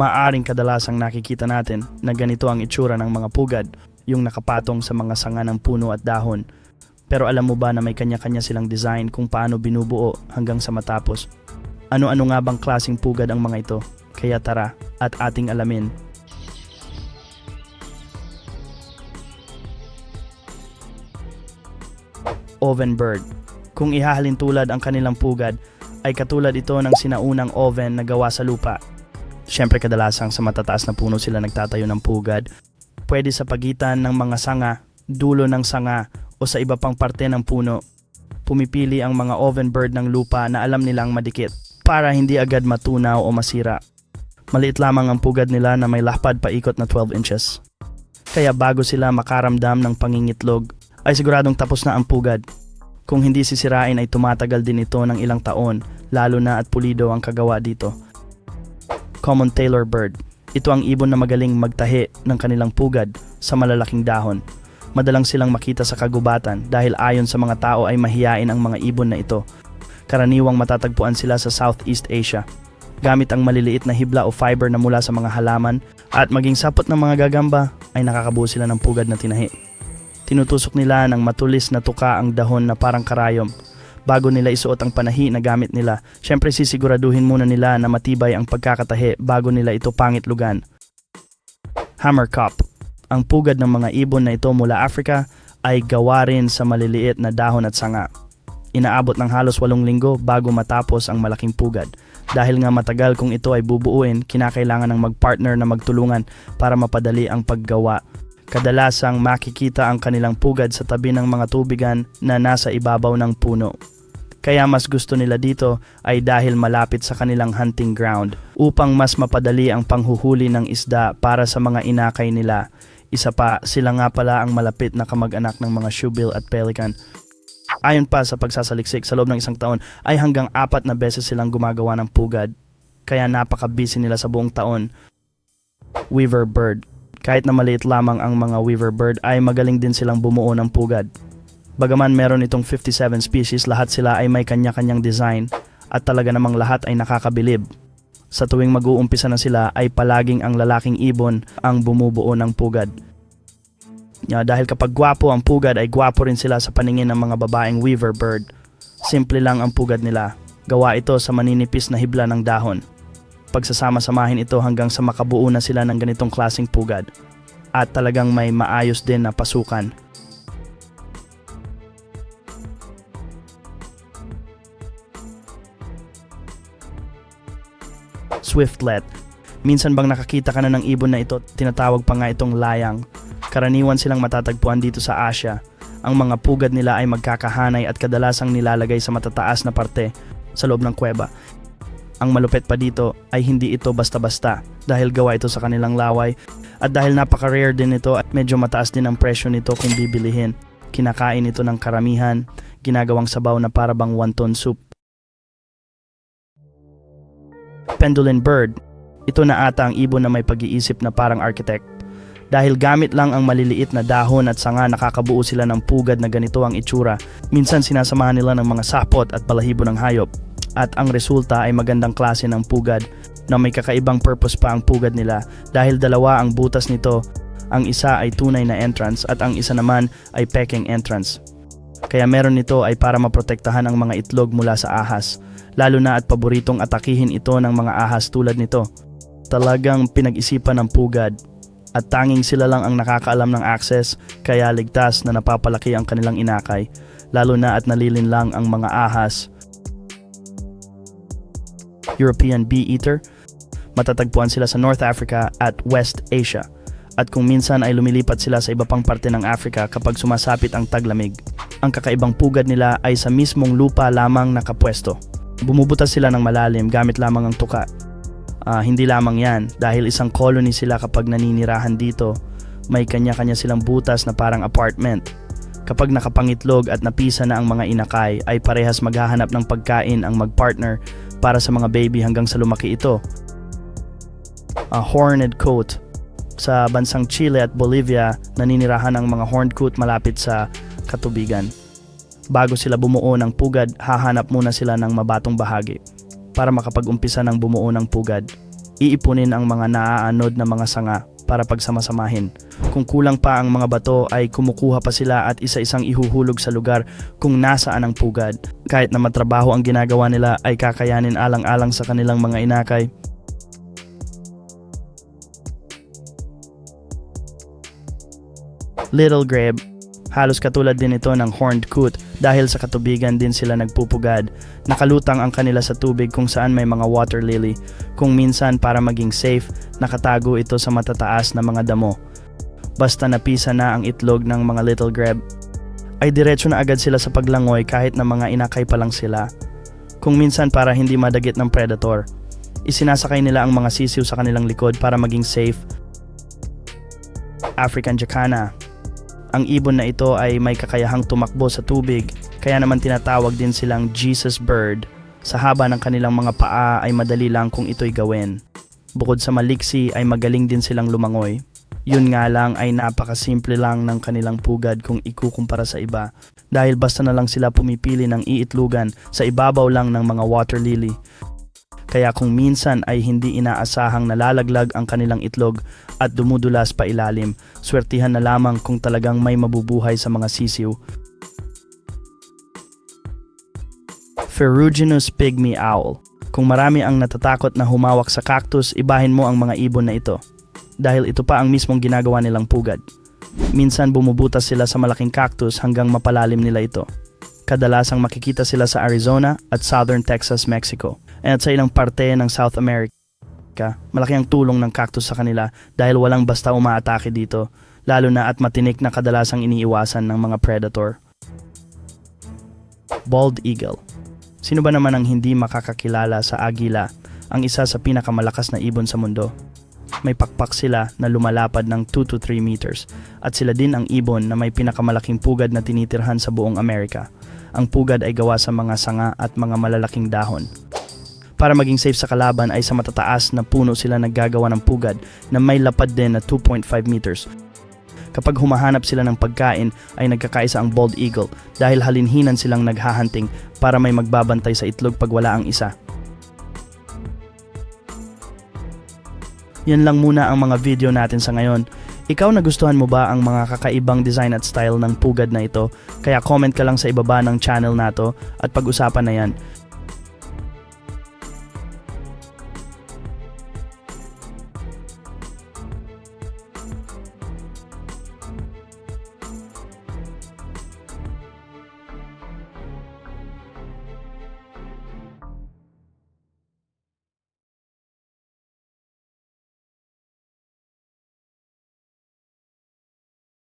Maaring kadalasang nakikita natin na ganito ang itsura ng mga pugad, yung nakapatong sa mga sanga ng puno at dahon. Pero alam mo ba na may kanya-kanya silang design kung paano binubuo hanggang sa matapos? Ano-ano nga bang klasing pugad ang mga ito? Kaya tara at ating alamin. Oven bird. Kung ihahalin tulad ang kanilang pugad, ay katulad ito ng sinaunang oven na gawa sa lupa. Siyempre kadalasang sa matataas na puno sila nagtatayo ng pugad. Pwede sa pagitan ng mga sanga, dulo ng sanga o sa iba pang parte ng puno. Pumipili ang mga oven bird ng lupa na alam nilang madikit para hindi agad matunaw o masira. Maliit lamang ang pugad nila na may lapad paikot na 12 inches. Kaya bago sila makaramdam ng pangingitlog, ay siguradong tapos na ang pugad. Kung hindi sisirain ay tumatagal din ito ng ilang taon, lalo na at pulido ang kagawa dito. Common Tailor Bird. Ito ang ibon na magaling magtahi ng kanilang pugad sa malalaking dahon. Madalang silang makita sa kagubatan dahil ayon sa mga tao ay mahiyain ang mga ibon na ito. Karaniwang matatagpuan sila sa Southeast Asia. Gamit ang maliliit na hibla o fiber na mula sa mga halaman at maging sapot ng mga gagamba ay nakakabuo sila ng pugad na tinahi. Tinutusok nila ng matulis na tuka ang dahon na parang karayom. Bago nila isuot ang panahi na gamit nila, syempre sisiguraduhin muna nila na matibay ang pagkakatahi bago nila ito pangitlugan. Hammer cup. Ang pugad ng mga ibon na ito mula Africa ay gawa rin sa maliliit na dahon at sanga. Inaabot ng halos walong linggo bago matapos ang malaking pugad. Dahil nga matagal kung ito ay bubuuin, kinakailangan ng magpartner na magtulungan para mapadali ang paggawa. Kadalasang makikita ang kanilang pugad sa tabi ng mga tubigan na nasa ibabaw ng puno. Kaya mas gusto nila dito ay dahil malapit sa kanilang hunting ground upang mas mapadali ang panghuhuli ng isda para sa mga inakay nila. Isa pa, sila nga pala ang malapit na kamag-anak ng mga shoebill at pelican. Ayon pa sa pagsasaliksik sa loob ng isang taon ay hanggang apat na beses silang gumagawa ng pugad. Kaya napaka-busy nila sa buong taon. Weaver bird. Kahit na maliit lamang ang mga weaver bird ay magaling din silang bumuo ng pugad. Bagaman meron itong 57 species, lahat sila ay may kanya-kanyang design at talaga namang lahat ay nakakabilib. Sa tuwing mag-uumpisa na sila ay palaging ang lalaking ibon ang bumubuo ng pugad. Ya, dahil kapag gwapo ang pugad ay gwapo rin sila sa paningin ng mga babaeng weaver bird. Simple lang ang pugad nila. Gawa ito sa maninipis na hibla ng dahon. Pagsasama-samahin ito hanggang sa makabuo na sila ng ganitong klasing pugad. At talagang may maayos din na pasukan. Swiftlet. Minsan bang nakakita ka na ng ibon na ito, tinatawag pa nga itong layang. Karaniwan silang matatagpuan dito sa Asia. Ang mga pugad nila ay magkakahanay at kadalasang nilalagay sa matataas na parte sa loob ng kuweba. Ang malupit pa dito ay hindi ito basta-basta dahil gawa ito sa kanilang laway at dahil napaka-rare din ito at medyo mataas din ang presyo nito kung bibilihin. Kinakain ito ng karamihan, ginagawang sabaw na parabang wonton soup. Pendulin bird. Ito na ata ang ibon na may pag-iisip na parang architect. Dahil gamit lang ang maliliit na dahon at sanga nakakabuo sila ng pugad na ganito ang itsura. Minsan sinasamahan nila ng mga sapot at balahibo ng hayop. At ang resulta ay magandang klase ng pugad na may kakaibang purpose pa ang pugad nila dahil dalawa ang butas nito. Ang isa ay tunay na entrance at ang isa naman ay peking entrance. Kaya meron nito ay para maprotektahan ang mga itlog mula sa ahas lalo na at paboritong atakihin ito ng mga ahas tulad nito. Talagang pinag-isipan ng pugad at tanging sila lang ang nakakaalam ng access kaya ligtas na napapalaki ang kanilang inakay lalo na at nalilin lang ang mga ahas. European bee eater, matatagpuan sila sa North Africa at West Asia at kung minsan ay lumilipat sila sa iba pang parte ng Africa kapag sumasapit ang taglamig. Ang kakaibang pugad nila ay sa mismong lupa lamang nakapwesto. Bumubutas sila ng malalim gamit lamang ang tuka. Ah, hindi lamang yan, dahil isang colony sila kapag naninirahan dito, may kanya-kanya silang butas na parang apartment. Kapag nakapangitlog at napisa na ang mga inakay, ay parehas maghahanap ng pagkain ang magpartner para sa mga baby hanggang sa lumaki ito. A horned coat. Sa bansang Chile at Bolivia, naninirahan ang mga horned coat malapit sa katubigan. Bago sila bumuo ng pugad, hahanap muna sila ng mabatong bahagi para makapag-umpisa ng bumuo ng pugad. Iipunin ang mga naaanod na mga sanga para pagsamasamahin. Kung kulang pa ang mga bato ay kumukuha pa sila at isa-isang ihuhulog sa lugar kung nasaan ang pugad. Kahit na matrabaho ang ginagawa nila ay kakayanin alang-alang sa kanilang mga inakay. Little Grebe Halos katulad din ito ng horned coot dahil sa katubigan din sila nagpupugad. Nakalutang ang kanila sa tubig kung saan may mga water lily. Kung minsan para maging safe, nakatago ito sa matataas na mga damo. Basta napisa na ang itlog ng mga little grab, ay diretso na agad sila sa paglangoy kahit na mga inakay pa lang sila. Kung minsan para hindi madagit ng predator. Isinasakay nila ang mga sisiw sa kanilang likod para maging safe. African Jacana ang ibon na ito ay may kakayahang tumakbo sa tubig, kaya naman tinatawag din silang Jesus Bird. Sa haba ng kanilang mga paa ay madali lang kung ito'y gawin. Bukod sa maliksi ay magaling din silang lumangoy. Yun nga lang ay napakasimple lang ng kanilang pugad kung ikukumpara sa iba dahil basta na lang sila pumipili ng iitlugan sa ibabaw lang ng mga water lily. Kaya kung minsan ay hindi inaasahang nalalaglag ang kanilang itlog at dumudulas pa ilalim, swertihan na lamang kung talagang may mabubuhay sa mga sisiw. Ferruginous pygmy owl. Kung marami ang natatakot na humawak sa cactus, ibahin mo ang mga ibon na ito. Dahil ito pa ang mismong ginagawa nilang pugad. Minsan bumubutas sila sa malaking cactus hanggang mapalalim nila ito. Kadalasang makikita sila sa Arizona at Southern Texas, Mexico. At sa ilang parte ng South America, malaki ang tulong ng cactus sa kanila dahil walang basta umaatake dito, lalo na at matinik na kadalasang iniiwasan ng mga predator. Bald Eagle Sino ba naman ang hindi makakakilala sa agila, ang isa sa pinakamalakas na ibon sa mundo? May pakpak sila na lumalapad ng 2 to 3 meters at sila din ang ibon na may pinakamalaking pugad na tinitirhan sa buong Amerika. Ang pugad ay gawa sa mga sanga at mga malalaking dahon. Para maging safe sa kalaban ay sa matataas na puno sila naggagawa ng pugad na may lapad din na 2.5 meters. Kapag humahanap sila ng pagkain ay nagkakaisa ang bald eagle dahil halinhinan silang naghahunting para may magbabantay sa itlog pag wala ang isa. Yan lang muna ang mga video natin sa ngayon. Ikaw nagustuhan mo ba ang mga kakaibang design at style ng pugad na ito? Kaya comment ka lang sa ibaba ng channel nato at pag-usapan na yan.